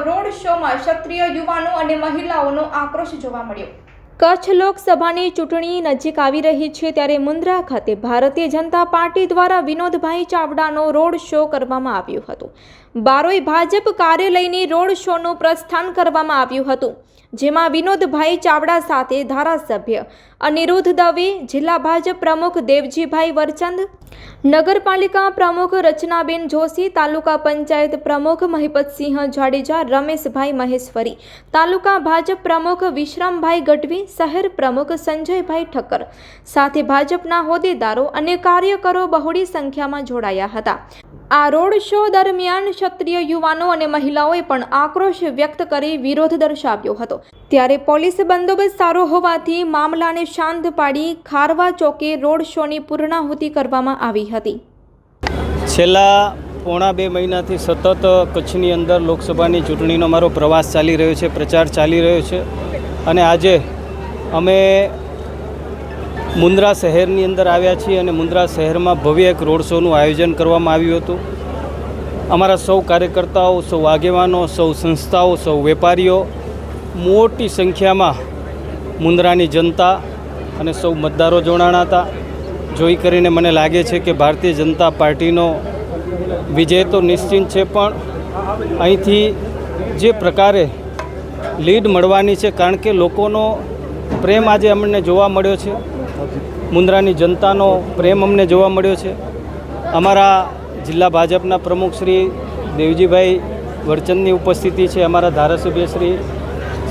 Road શોમાં ક્ષત્રિય યુવાનો અને મહિલાઓનો આક્રોશ જોવા મળ્યો. કચ્છ લોકસભાની ચૂંટણી નજીક આવી રહી છે ત્યારે મુન્દ્રા ખાતે ભારતીય જનતા પાર્ટી દ્વારા વિનોદભાઈ ચાવડાનો રોડ શો કરવામાં આવ્યો હતો. બારોઈ ભાજપ કાર્યાલયની રોડ શોનું પ્રસ્થાન કરવામાં આવ્યું હતું, જેમાં વિનોદભાઈ ચાવડા સાથે ધારાસભ્ય અનિરુદ્ધ દવે, જિલ્લા ભાજપ પ્રમુખ દેવજીભાઈ વરચંદ, નગરપાલિકા પ્રમુખ રચનાબેન જોશી, તાલુકા પંચાયત પ્રમુખ મહિપતસિંહ જાડેજા, રમેશભાઈ મહેશ્વરી, તાલુકા ભાજપ પ્રમુખ વિશ્રામભાઈ ગઢવી શહેર પ્રમુખ સંજયભાઈ ઠક્કર સાથે ભાજપના હોદ્દેદારો અને કાર્યકરો બહોળી સંખ્યામાં જોડાયા હતા. આ રોડ શો દરમિયાન ક્ષત્રિય યુવાનો અને મહિલાઓએ પણ આક્રોશ વ્યક્ત કરી વિરોધ દર્શાવ્યો હતો. ત્યારે પોલીસ બંદોબસ્ત સારો હોવાથી મામલાને શાંત પાડી ખારવા ચોકે રોડ શોની પૂર્ણાહુતિ કરવામાં આવી હતી. છેલ્લા પોણા બે મહિનાથી સતત કચ્છની અંદર લોકસભાની ચૂંટણીનો મારો પ્રવાસ ચાલી રહ્યો છે, પ્રચાર ચાલી રહ્યો છે અને આજે અમે મુન્દ્રા શહેરની અંદર આવ્યા છીએ અને મુન્દ્રા શહેરમાં ભવ્ય એક રોડ શોનું આયોજન કરવામાં આવ્યું હતું. અમારા સૌ કાર્યકર્તાઓ, સૌ આગેવાનો, સૌ સંસ્થાઓ, સૌ વેપારીઓ, મોટી સંખ્યામાં મુન્દ્રાની જનતા અને સૌ મતદારો જોડાણા હતા. જોઈ કરીને મને લાગે છે કે ભારતીય જનતા પાર્ટીનો વિજય તો નિશ્ચિત છે, પણ અહીંથી જે પ્રકારે લીડ મળવાની છે, કારણ કે લોકોનો પ્રેમ આજે અમને જોવા મળ્યો છે. મુન્દ્રાની જનતાનો પ્રેમ અમને જોવા મળ્યો છે. અમારા જિલ્લા ભાજપના પ્રમુખ શ્રી દેવજીભાઈ વરચંદની ઉપસ્થિતિ છે અમારા ધારાસભ્ય શ્રી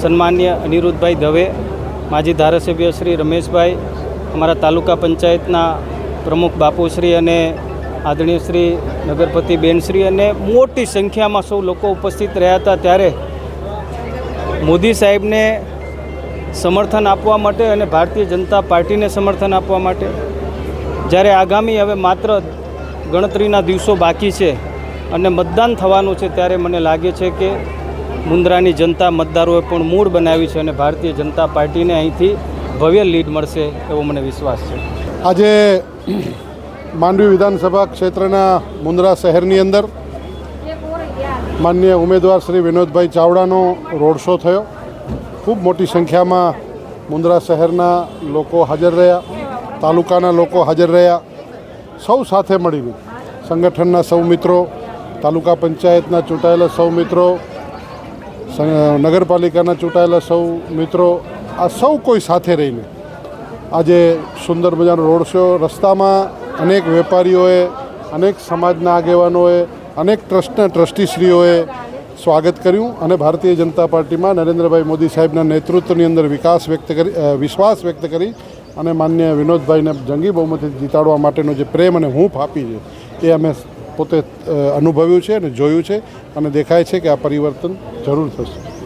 સન્માન્ય અનિરુદ્ધભાઈ દવે, માજી ધારાસભ્ય શ્રી રમેશભાઈ, અમારા તાલુકા પંચાયતના પ્રમુખ બાપુશ્રી અને આદરણીય શ્રી નગરપતિ બેનશ્રી અને મોટી સંખ્યામાં સૌ લોકો ઉપસ્થિત રહ્યા હતા ત્યારે મોદી સાહેબને સમર્થન આપવા માટે અને ભારતીય જનતા પાર્ટીને સમર્થન આપવા માટે. જ્યારે આગામી હવે માત્ર ગણતરીના દિવસો બાકી છે અને મતદાન થવાનું છે ત્યારે મને લાગે છે કે મુન્દ્રાની જનતા મતદારોએ પણ મૂળ બનાવી છે અને ભારતીય જનતા પાર્ટીને અહીંથી ભવ્ય લીડ મળશે એવો મને વિશ્વાસ છે. આજે માંડવી વિધાનસભા ક્ષેત્રના મુન્દ્રા શહેરની અંદર માન્ય ઉમેદવાર શ્રી વિનોદભાઈ ચાવડાનો રોડ શો થયો. ખૂબ મોટી સંખ્યામાં મુંદ્રા શહેરના લોકો હાજર રહ્યા, તાલુકાના લોકો હાજર રહ્યા. સૌ સાથે મળીને સંગઠનના સૌ મિત્રો, તાલુકા પંચાયતના ચૂંટાયેલા સૌ મિત્રો નગરપાલિકાના ચૂંટાયેલા સૌ મિત્રો, આ સૌ કોઈ સાથે રહીને આજે સુંદર મજાનો રોડ શો રસ્તામાં અનેક વેપારીઓએ, અનેક સમાજના આગેવાનોએ, અનેક ટ્રસ્ટના ટ્રસ્ટીશ્રીઓએ સ્વાગત કર્યું અને ભારતીય જનતા પાર્ટીમાં નરેન્દ્રભાઈ મોદી સાહેબના નેતૃત્વની અંદર વિકાસ વ્યક્ત કરી વિશ્વાસ વ્યક્ત કરી અને માન્ય વિનોદભાઈને જંગી બહુમતી જીતાડવા માટેનો જે પ્રેમ અને હૂંફ આપી છે, એ અમે પોતે અનુભવ્યું છે અને જોયું છે અને દેખાય છે કે આ પરિવર્તન જરૂર થશે.